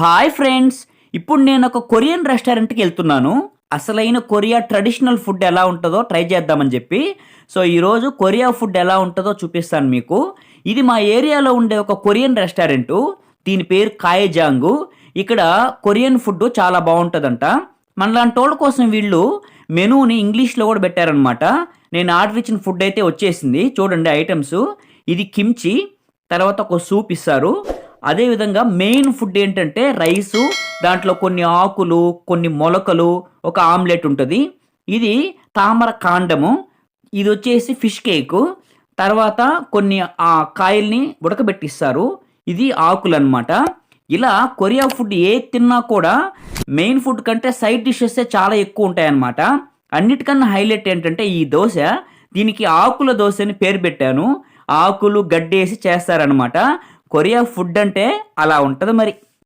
Hi friends ఇప్పుడు నేను ఒక కొరియన్ రెస్టారెంట్కి వెళ్తున్నాను. అసలైన కొరియా ట్రెడిషనల్ ఫుడ్ ఎలా ఉంటుందో ట్రై చేద్దామని చెప్పి. సో ఈరోజు కొరియా ఫుడ్ ఎలా ఉంటుందో చూపిస్తాను మీకు. ఇది మా ఏరియాలో ఉండే ఒక కొరియన్ రెస్టారెంటు. దీని పేరు కాయజాంగు. ఇక్కడ కొరియన్ ఫుడ్ చాలా బాగుంటుందంట. మనలాంటి వాళ్ళ కోసం వీళ్ళు మెనూని ఇంగ్లీష్లో కూడా పెట్టారనమాట నేను ఆర్డర్ ఇచ్చిన ఫుడ్ అయితే వచ్చేసింది. చూడండి ఐటమ్స్. ఇది కిమ్చి తర్వాత ఒక సూప్ ఇస్తారు. అదేవిధంగా మెయిన్ ఫుడ్ ఏంటంటే రైసు దాంట్లో కొన్ని ఆకులు కొన్ని మొలకలు ఒక ఆమ్లెట్ ఉంటుంది. ఇది తామర కాండము. ఇది వచ్చేసి ఫిష్ కేకు. తర్వాత కొన్ని ఆ కాయల్ని ఉడకబెట్టిస్తారు. ఇది ఆకులు అనమాట ఇలా కొరియా ఫుడ్ ఏ తిన్నా కూడా మెయిన్ ఫుడ్ కంటే సైడ్ డిషెస్ చాలా ఎక్కువ ఉంటాయన్నమాట. అన్నిటికన్నా హైలైట్ ఏంటంటే ఈ దోశ. దీనికి ఆకుల దోశ అని పేరు పెట్టాను. ఆకులు గడ్డేసి చేస్తారనమాట కొరియా ఫుడ్ అంటే అలా ఉంటుంది మరి.